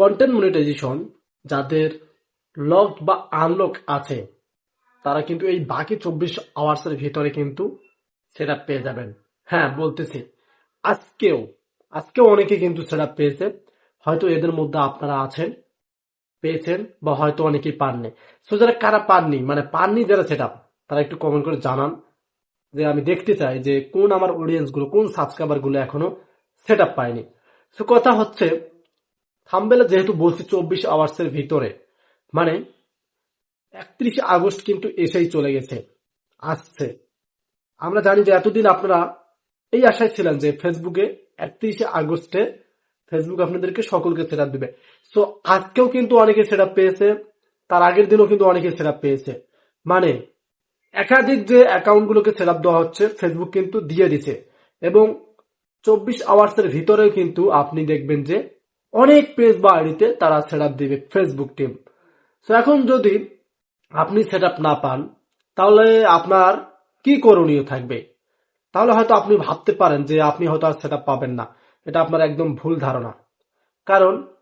Content monetization যাদের lock বা unlock আছে, তারা কিন্তু এই বাকি চব্বিশ আওয়ার্সের ভিতরে কিন্তু সেটা পেয়ে যাবেন। হ্যাঁ বলতেছি। আজকেও আজকেও অনেকে কিন্তু সেটা পেয়েছে। হয়তো এদের মধ্যে আপনারা আছেন, পেয়েছেন বা হয়তো অনেকেই পাননি। সো যারা, কারা পাননি মানে পাননি যারা সেটা তারা একটু কমেন্ট করে জানান যে আমি দেখতে চাই যে কোন আমার অডিয়েন্সগুলো, কোন সাবস্ক্রাইবারগুলো এখনও সেট আপ পায়নি। সো কথা হচ্ছে থামবেলে যেহেতু বলছি চব্বিশ আওয়ার্স এর ভিতরে মানে একত্রিশে আগস্ট কিন্তু এসেই চলে গেছে, আসছে। আমরা জানি যে এতদিন আপনারা এই আশায় ছিলেন যে ফেসবুকে একত্রিশে আগস্টে ফেসবুক আপনাদেরকে সকলকে সেট দিবে। সো আজকেও কিন্তু অনেকে সেট পেয়েছে, তার আগের দিনও কিন্তু অনেকে সেট পেয়েছে। মানে একাধিক যে অ্যাকাউন্ট গুলোকে সেট দেওয়া হচ্ছে, ফেসবুক কিন্তু দিয়ে দিছে। এবং চব্বিশ আওয়ার্স এর ভিতরেও কিন্তু আপনি দেখবেন যে অনেক পেজ বা আইডিতে তারা সেট দিবে ফেসবুক টিম সো এখন যদি আপনি সেট না পান, তাহলে আপনার কি করণীয় থাকবে? তাহলে হয়তো আপনি ভাবতে পারেন যে আপনি হয়তো আর সেট পাবেন না। এটা আপনার একদম ভুল ধারণা। কারণ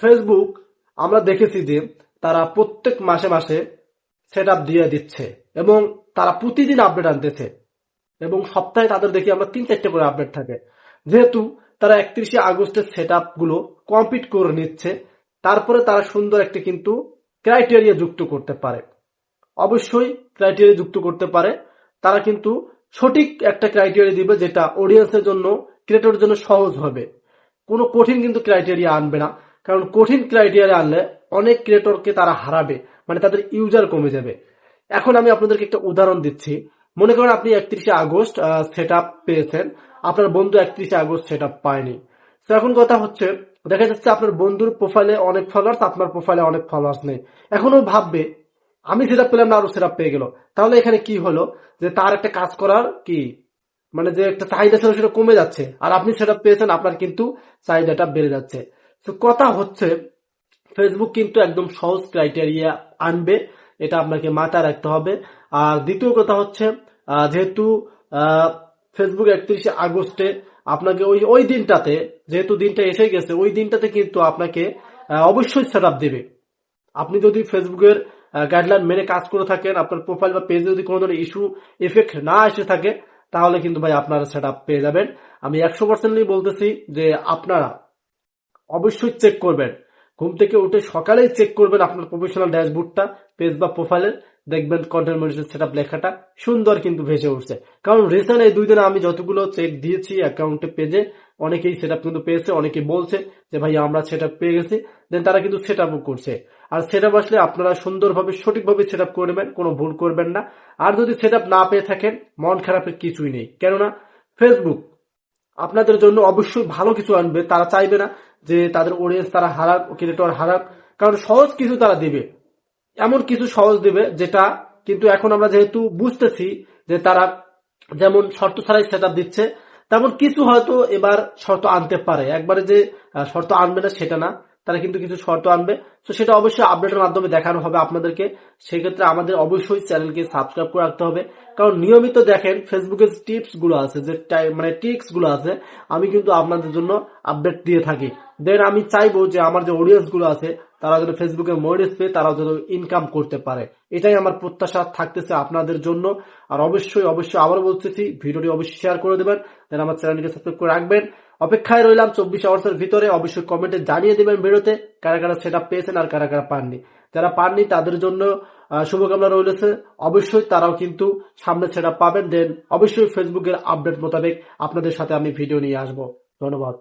ফেসবুক আমরা দেখেছি যে তারা প্রত্যেক মাসে মাসে সেট দিয়ে দিচ্ছে এবং তারা প্রতিদিন আপডেট আনতেছে এবং সপ্তাহে তাদের দেখি আমরা তিন চারটে করে আপডেট থাকে। যেহেতু তারা একত্রিশে আগস্টের সেটগুলো কমপ্লিট করে নিচ্ছে। তারপরে তারা সুন্দর একটা কিন্তু ক্রাইটেরিয়া যুক্ত করতে পারে। অবশ্যই ক্রাইটেরিয়া যুক্ত করতে পারে। তারা কিন্তু সঠিক একটা ক্রাইটেরিয়া দিবে যেটা অডিয়েন্সের জন্য ক্রিয়েটরের জন্য সহজ হবে। কোনো কঠিন কিন্তু ক্রাইটেরিয়া আনবে না। কারণ কঠিন ক্রাইটেরিয়া আনলে অনেক ক্রিয়েটরকে তারা হারাবে মানে তাদের ইউজার কমে যাবে। এখন আমি আপনাদেরকে একটা উদাহরণ দিচ্ছি। মনে করেন আপনি একত্রিশে আগস্ট সেট পেয়েছেন। আপনার বন্ধু একত্রিশে আগস্ট সেটা পায়নি। তো এখন কথা হচ্ছে, দেখা যাচ্ছে আপনার বন্ধুর প্রোফাইলে অনেক ফলোয়ার্স আপনার প্রোফাইলে অনেক ফলোয়ার্স নেই। এখনও ভাববে, আমি সেটা পেলাম না আরও সেটা পেয়ে গেল। তাহলে এখানে কি হলো? যে তার একটা কাজ করার কি? মানে যে একটা চাহিদা ছিল সেটা কমে যাচ্ছে, আর আপনি সেটা পেয়েছেন, আপনার কিন্তু চাহিদাটা বেড়ে যাচ্ছে। তো কথা হচ্ছে ফেসবুক কিন্তু একদম সহজ ক্রাইটেরিয়া আনবে, এটা আপনাকে মাথায় রাখতে হবে। আর দ্বিতীয় কথা হচ্ছে যেহেতু ফেসবুক একত্রিশে আগস্টে আপনাকে ওই ওই দিনটাতে, যেহেতু দিনটা এসে গেছে, ওই দিনটাতে কিন্তু আপনাকে অবশ্যই সেট দেবে। আপনি যদি ফেসবুকের গাইডলাইন মেনে কাজ করে থাকেন, আপনার প্রোফাইল বা পেজে যদি কোনো ধরনের ইস্যু এফেক্ট না এসে থাকে, তাহলে কিন্তু ভাই আপনারা সেট পেয়ে যাবেন। আমি একশো পার্সেন্টলি বলতেছি যে আপনারা অবশ্যই চেক করবেন। ঘুম থেকে উঠে সকালেই চেক করবেন আপনার প্রফেশনাল ড্যাশবোর্ডটা পেজ বা প্রোফাইলের দেখবেন কন্টেন্ট মনিটর সেট লেখাটা সুন্দর কিন্তু ভেসে উঠছে। কারণ রিসেন্ট এই দুই দিনে আমি যতগুলো চেক দিয়েছি অ্যাকাউন্টে পেজে অনেকেই সেট কিন্তু পেয়েছে, অনেকে বলছে যে ভাই আমরা সেট পেয়ে গেছি। দেন তারা কিন্তু সেট করছে। আর সেট আসলে আপনারা সুন্দরভাবে, সঠিকভাবে সেট করে নেবেন, কোনো ভুল করবেন না। আর যদি সেট না পেয়ে থাকেন, মন খারাপের কিছুই নেই। কেননা ফেসবুক আপনাদের জন্য অবশ্যই ভালো কিছু আনবে। তারা চাইবে না যে, তাদের অডিয়েন্স তারা হারাক ক্রিয়েটর হারাক। কারণ সহজ কিছু তারা দিবে। এমন কিছু সহজ দিবে যেটা কিন্তু এখন আমরা যেহেতু বুঝতেছি যে তারা যেমন শর্ত ছাড়াই সেট দিচ্ছে, তেমন কিছু হয়তো এবার শর্ত আনতে পারে। একবারে যে শর্ত আনবে না সেটা না। তারা কিন্তু কিছু শর্ত আনবে। তো সেটা অবশ্যই আপডেটের মাধ্যমে দেখানো হবে আপনাদেরকে। সেক্ষেত্রে আমাদের অবশ্যই চ্যানেলকে সাবস্ক্রাইব করে রাখতে হবে। কারণ নিয়মিত দেখেন ফেসবুকের টিপসগুলো আছে, যে মানে টিক্সগুলো আছে, আমি কিন্তু আপনাদের জন্য আপডেট দিয়ে থাকি। দেন আমি চাইব যে আমার যে অডিয়েন্সগুলো আছে, তারা যেন ফেসবুকে মনিস পেয়ে তারা যেন ইনকাম করতে পারে। এটাই আমার প্রত্যাশা থাকতেছে আপনাদের জন্য। আর অবশ্যই অবশ্যই আবার বলতেছি, ভিডিওটি অবশ্যই শেয়ার করে দেবেন। দেন আমার চ্যানেলকে সাবস্ক্রাইব করে রাখবেন। অপেক্ষায় রইলাম চব্বিশ আওয়ার্সের ভিতরে। অবশ্যই কমেন্টে জানিয়ে দেবেন বেরোতে কারা কারা সেটা পেয়েছেন আর কারা কারা পাননি। যারা পাননি তাদের জন্য শুভকামনা রইলেছে। অবশ্যই তারাও কিন্তু সামনে সেটা পাবেন। দেন অবশ্যই ফেসবুকের আপডেট মোতাবেক আপনাদের সাথে আমি ভিডিও নিয়ে আসব। ধন্যবাদ।